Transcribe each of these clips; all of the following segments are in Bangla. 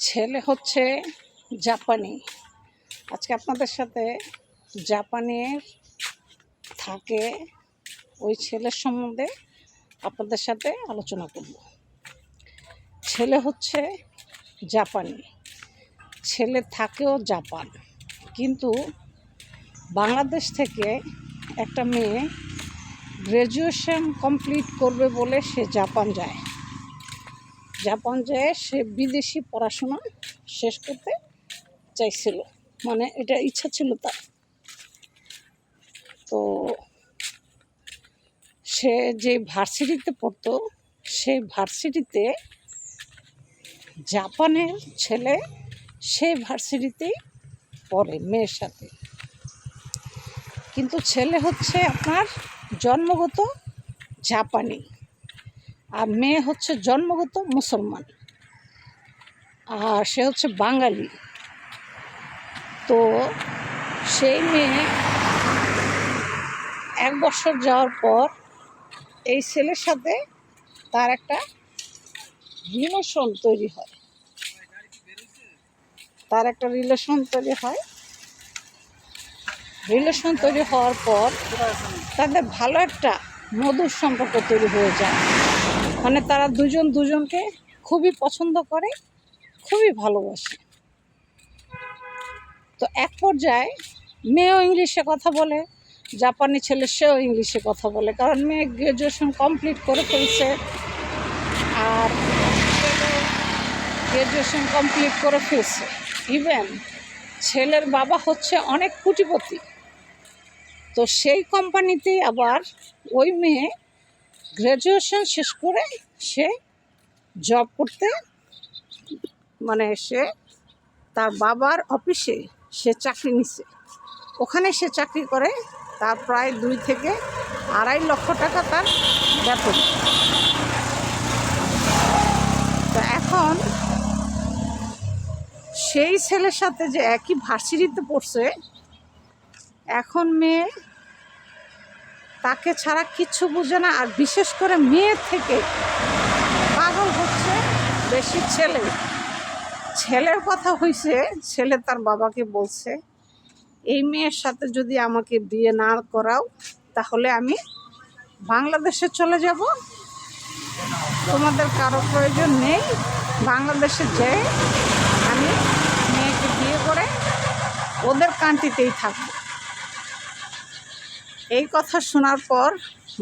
ছেলে হচ্ছে জাপানি। আজকে আপনাদের সাথে জাপানের থাকে ওই ছেলের সম্বন্ধে আপনাদের সাথে আলোচনা করব। ছেলে হচ্ছে জাপানি। ছেলে থাকেও জাপান। কিন্তু বাংলাদেশ থেকে একটা মেয়ে গ্র্যাজুয়েশন কমপ্লিট করবে বলে সে জাপান যায়। জাপান যেয়ে, সে বিদেশি পড়াশোনা শেষ করতে চাইছিল। মানে এটা ইচ্ছা ছিল তার। তো সে যে ভার্সিটিতে পড়তো সেই ভার্সিটিতে জাপানের ছেলে সেই ভার্সিটিতেই পড়ে মেয়ের সাথে। কিন্তু ছেলে হচ্ছে আপনার জন্মগত জাপানি। আর মেয়ে হচ্ছে জন্মগত মুসলমান। আর সে হচ্ছে বাঙালি। তো সেই মেয়ে এক বছর যাওয়ার পর এই ছেলের সাথে তার একটা রিলেশন তৈরি হয়। তার একটা রিলেশন তৈরি হয়। রিলেশন তৈরি হওয়ার পর তাদের ভালো একটা মধুর সম্পর্ক তৈরি হয়ে যায়। মানে তারা দুজন দুজনকে খুবই পছন্দ করে, খুবই ভালোবাসে। তো এক পর্যায়ে মেয়েও ইংলিশে কথা বলে, জাপানি ছেলে সেও ইংলিশে কথা বলে, কারণ মেয়ে গ্র্যাজুয়েশন কমপ্লিট করে ফেলছে। আর গ্র্যাজুয়েশন কমপ্লিট করে ফেলছে। ইভেন ছেলের বাবা হচ্ছে অনেক কুটিপতি। তো সেই কোম্পানিতেই আবার ওই মেয়ে গ্র্যাজুয়েশন শেষ করে সে জব করতে মানে সে তার বাবার অফিসে সে চাকরি নিছে। ওখানে সে চাকরি করে, তার প্রায় দুই থেকে আড়াই লক্ষ টাকা তার বেতন। তো এখন সেই ছেলের সাথে যে একই ভার্সিটিতে পড়ছে, এখন মেয়ে তাকে ছাড়া কিচ্ছু বুঝে না, আর বিশেষ করে মেয়ের থেকে পাগল হচ্ছে বেশি ছেলে। ছেলের কথা হয়েছে ছেলে তার বাবাকে বলছে, এই মেয়ের সাথে যদি আমাকে বিয়ে না করাও, তাহলে আমি বাংলাদেশে চলে যাব। তোমাদের কারও প্রয়োজন নেই, বাংলাদেশে যেয়ে আমি মেয়েকে বিয়ে করে ওদের কান্ট্রিতেই থাকব। এই কথা শোনার পর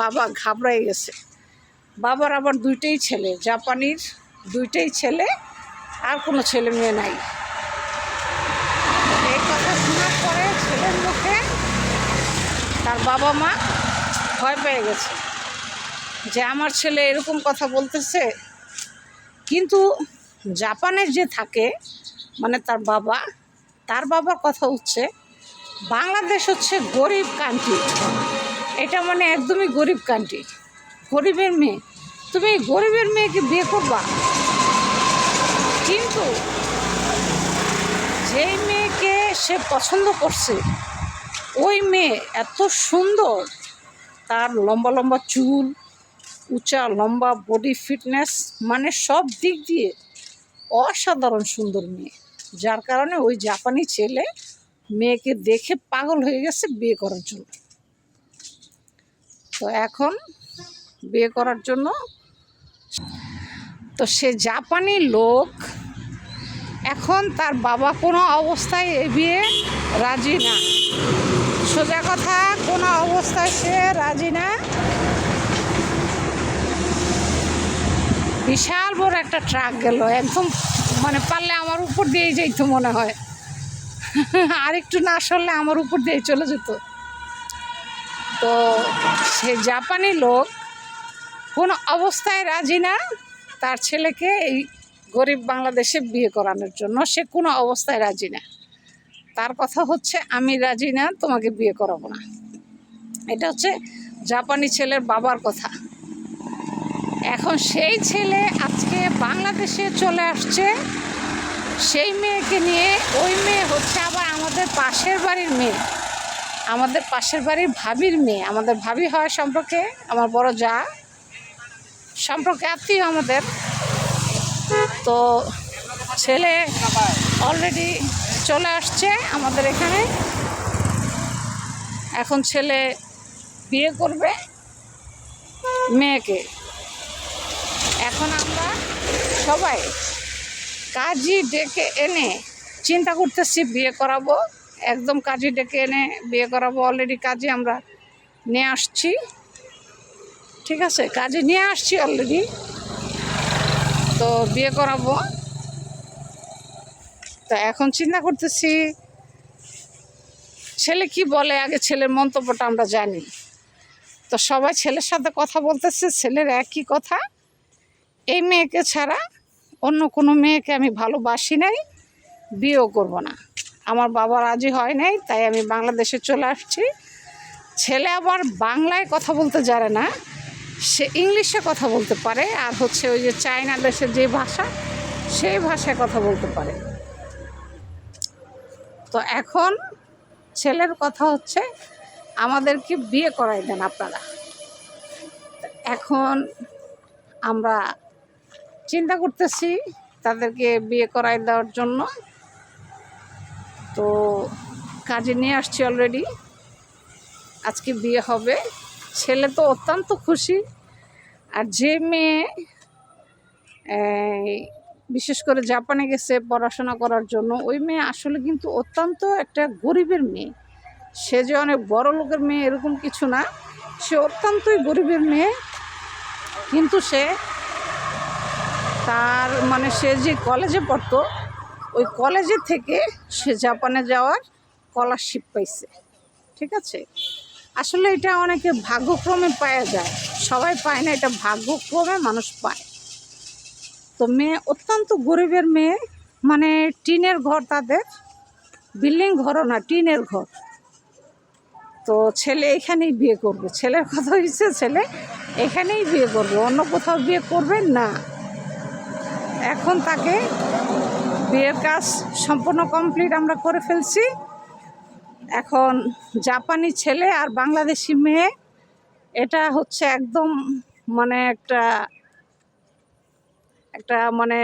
বাবা ঘাবড়াই গেছে। বাবার আবার দুইটাই ছেলে, জাপানির দুইটাই ছেলে, আর কোনো ছেলে মেয়ে নাই। এই কথা শোনার পরে ছেলের মুখে তার বাবা মা ভয় পেয়ে গেছে যে আমার ছেলে এরকম কথা বলতেছে। কিন্তু জাপানের যে থাকে মানে তার বাবা, তার বাবার কথা হচ্ছে বাংলাদেশ হচ্ছে গরিব কান্ট্রি এটা মানে একদমই গরিব কান্ট্রি গরিবের মেয়ে। তুমি গরিবের মেয়েকে বিয়ে করবা? কিন্তু যেই মেয়েকে সে পছন্দ করছে, ওই মেয়ে এত সুন্দর। তার লম্বা লম্বা চুল, উঁচা লম্বা বডি ফিটনেস মানে সব দিক দিয়ে অসাধারণ সুন্দর মেয়ে। যার কারণে ওই জাপানি ছেলে মেয়েকে দেখে পাগল হয়ে গেছে বিয়ে করার জন্য। তো এখন বিয়ে করার জন্য তো সে জাপানি লোক, এখন তার বাবা কোনো অবস্থায় এ বিয়ে রাজি না। সোজা কথা, কোনো অবস্থায় সে রাজি না। বিশাল বড় একটা ট্রাক গেল, একদম মানে পারলে আমার উপর দিয়েই যেত মনে হয়। আর একটু না সরলে আমার উপর দিয়ে চলে যেত। তো সে জাপানি লোক কোনো অবস্থায় রাজি না, তার ছেলেকে এই গরিব বাংলাদেশে বিয়ে করানোর জন্য সে কোনো অবস্থায় রাজি না। তার কথা হচ্ছে, আমি রাজি না, তোমাকে বিয়ে করাবো না। এটা হচ্ছে জাপানি ছেলের বাবার কথা। এখন সেই ছেলে আজকে বাংলাদেশে চলে আসছে সেই মেয়েকে নিয়ে ওই মেয়ে হচ্ছে আবার আমাদের পাশের বাড়ির মেয়ে। আমাদের পাশের বাড়ির ভাবির মেয়ে। আমাদের ভাবি হয় সম্পর্কে আমার বড় যা সম্পর্কে আত্মীয় আমাদের। তো ছেলে অলরেডি চলে আসছে আমাদের এখানে। এখন ছেলে বিয়ে করবে মেয়েকে। এখন আমরা সবাই কাজী ডেকে এনে চিন্তা করতেছি, বিয়ে করাবো। একদম কাজী ডেকে এনে বিয়ে করাবো। অলরেডি কাজে আমরা নিয়ে আসছি। ঠিক আছে, কাজে নিয়ে আসছি অলরেডি তো বিয়ে করাবো। তো এখন চিন্তা করতেছি, ছেলে কি বলে? আগে ছেলের মন্তব্যটা আমরা জানি। তো সবাই ছেলের সাথে কথা বলতেছে, ছেলের একই কথা। এই মেয়েকে ছাড়া অন্য কোনো মেয়েকে আমি ভালোবাসি নাই, বিয়েও করব না। আমার বাবা রাজি হয় নাই, তাই আমি বাংলাদেশে চলে আসছি। ছেলে আবার বাংলায় কথা বলতে জানে না, সে ইংলিশে কথা বলতে পারে, আর হচ্ছে ওই যে চায়না দেশের যে ভাষা, সেই ভাষায় কথা বলতে পারে। তো এখন ছেলের কথা হচ্ছে, আমাদেরকে বিয়ে করাই দেন আপনারা। এখন আমরা চিন্তা করতেছি তাদেরকে বিয়ে করাই দেওয়ার জন্য। তো কাজে নিয়ে আসছি অলরেডি আজকে বিয়ে হবে। ছেলে তো অত্যন্ত খুশি। আর যে মেয়ে বিশেষ করে জাপানে গেছে পড়াশোনা করার জন্য, ওই মেয়ে আসলে কিন্তু অত্যন্ত একটা গরিবের মেয়ে। সে যে অনেক বড় লোকের মেয়ে এরকম কিছু না, সে অত্যন্তই গরিবের মেয়ে। কিন্তু সে তার মানে সে যে কলেজে পড়তো, ওই কলেজে থেকে সে জাপানে যাওয়ার স্কলারশিপ পাইছে। ঠিক আছে? আসলে এটা অনেকে ভাগ্যক্রমে পাওয়া যায়। সবাই পায় না, এটা ভাগ্যক্রমে মানুষ পায়। তো মেয়ে, অত্যন্ত গরিবের মেয়ে মানে টিনের ঘর তাদের, বিল্ডিং ঘরও না, টিনের ঘর। তো ছেলে এখানেই বিয়ে করবে। ছেলের কথা হয়েছে ছেলে এখানেই বিয়ে করবে, অন্য কোথাও বিয়ে করবে না। এখন তাকে বিয়ের কাজ সম্পূর্ণ কমপ্লিট আমরা করে ফেলছি। এখন জাপানি ছেলে আর বাংলাদেশি মেয়ে, এটা হচ্ছে একদম মানে একটা একটা মানে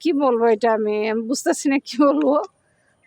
কি বলব এটা আমি বুঝতেছি না কী বলব।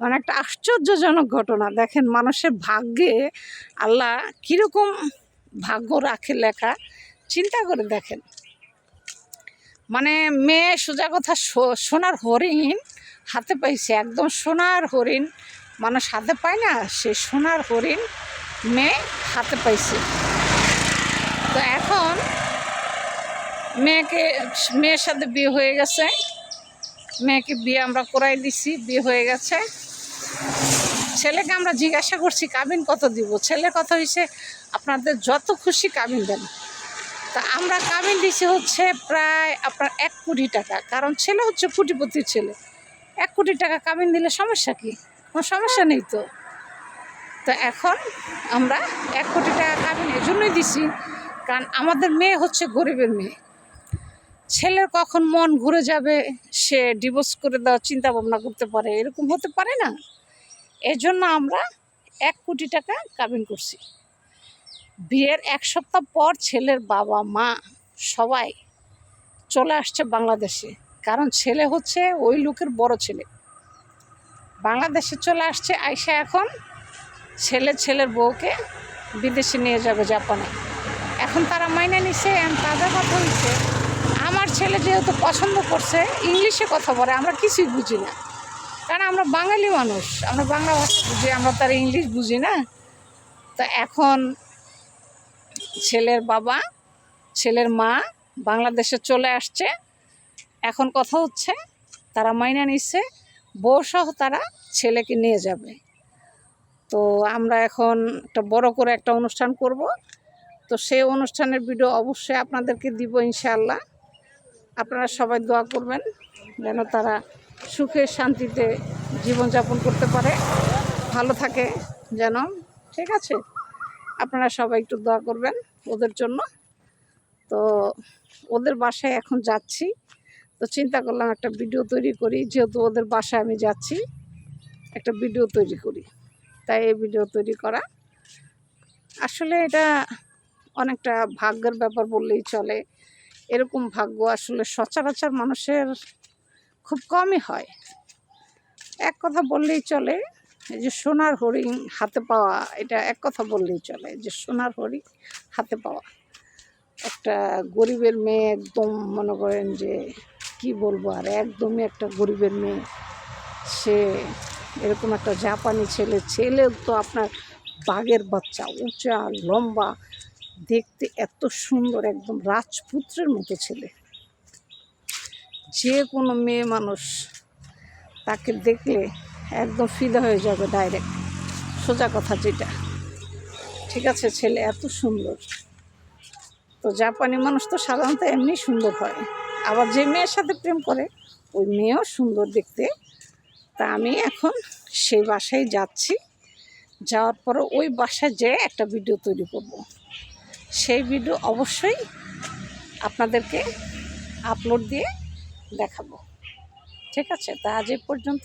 মানে একটা আশ্চর্যজনক ঘটনা। দেখেন মানুষের ভাগ্যে আল্লাহ কীরকম ভাগ্য রাখে লেখা। চিন্তা করে দেখেন। মানে মেয়ে সোজা কথা সোনার হরিণ হাতে পাইছে, একদম সোনার হরিণ। মানুষ হাতে পায় না, সে সোনার হরিণ মেয়ে হাতে পাইছে। তো এখন মেয়েকে, মেয়ের সাথে বিয়ে হয়ে গেছে। মেয়েকে বিয়ে আমরা করাই দিছি, বিয়ে হয়ে গেছে। ছেলেকে আমরা জিজ্ঞাসা করছি, কাবিন কত দিব? ছেলের কথা হয়েছে আপনাদের যত খুশি কাবিন দেন। তা আমরা কামিন দিছি হচ্ছে প্রায় আপনার এক কোটি টাকা। কারণ ছেলে হচ্ছে কোটিপতির ছেলে। এক কোটি টাকা কামিন দিলে সমস্যা কি? কোনো সমস্যা নেই তো। তো এখন আমরা এক কোটি টাকা কাবিন এজন্যই দিছি, কারণ আমাদের মেয়ে হচ্ছে গরিবের মেয়ে। ছেলের কখন মন ঘুরে যাবে, সে ডিভোর্স করে দেওয়ার চিন্তা ভাবনা করতে পারে, এরকম হতে পারে না। এই জন্য আমরা এক কোটি টাকা কাবিন করছি। বিয়ের এক সপ্তাহ পর ছেলের বাবা, মা সবাই চলে আসছে বাংলাদেশে। কারণ ছেলে হচ্ছে ওই লোকের বড় ছেলে। বাংলাদেশে চলে আসছে আয়সা এখন ছেলে ছেলের বউকে বিদেশে নিয়ে যাবে জাপানে। এখন তারা মাইনে নিছে তাদের কথা হচ্ছে আমার ছেলে যেহেতু পছন্দ করছে, ইংলিশে কথা বলে, আমরা কিছুই বুঝি না। কারণ আমরা বাঙালি মানুষ, আমরা বাংলা ভাষা বুঝি, আমরা তার ইংলিশ বুঝি না। তো এখন ছেলের বাবা, ছেলের মা বাংলাদেশে চলে আসছে। এখন কথা হচ্ছে, তারা মাইনা নিচ্ছে বউসহ তারা ছেলেকে নিয়ে যাবে। তো আমরা এখন একটা বড় করে একটা অনুষ্ঠান করব। তো সেই অনুষ্ঠানের ভিডিও অবশ্যই আপনাদেরকে দিব ইনশাআল্লাহ। আপনারা সবাই দোয়া করবেন, যেন তারা সুখে শান্তিতে জীবনযাপন করতে পারে, ভালো থাকে যেন। ঠিক আছে? আপনারা সবাই একটু দোয়া করবেন ওদের জন্য। তো ওদের বাসায় এখন যাচ্ছি। তো চিন্তা করলাম একটা ভিডিও তৈরি করি, যেহেতু ওদের বাসায় আমি যাচ্ছি, একটা ভিডিও তৈরি করি। তাই এই ভিডিও তৈরি করা। আসলে এটা অনেকটা ভাগ্যের ব্যাপার বললেই চলে। এরকম ভাগ্য আসলে সচরাচর মানুষের খুব কমই হয়। এক কথা বললেই চলে এই যে সোনার হরিণ হাতে পাওয়া, এটা এক কথা বললেই চলে, যে সোনার হরিণ হাতে পাওয়া। একটা গরিবের মেয়ে একদম মনে করেন যে কি বলব আর, একদমই একটা গরিবের মেয়ে। সে এরকম একটা জাপানি ছেলে ছেলে তো আপনার বাঘের বাচ্চা, উঁচা, লম্বা, দেখতে এত সুন্দর, একদম রাজপুত্রের মতো ছেলে। যে কোনো মেয়ে মানুষ তাকে দেখলে একদম ফিদা হয়ে যাবে ডাইরেক্ট সোজা কথা যেটা। ঠিক আছে ছেলে, এত সুন্দর। তো জাপানি মানুষ তো সাধারণত এমনি সুন্দর হয়। আবার যে মেয়ের সাথে প্রেম করে, ওই মেয়েও সুন্দর দেখতে। তা আমি এখন সেই বাসায় যাচ্ছি। যাওয়ার পরে ওই বাসায় যেয়ে একটা ভিডিও তৈরি করব। সেই ভিডিও অবশ্যই আপনাদেরকে আপলোড দিয়ে দেখাবো। ঠিক আছে? তা আজ পর্যন্ত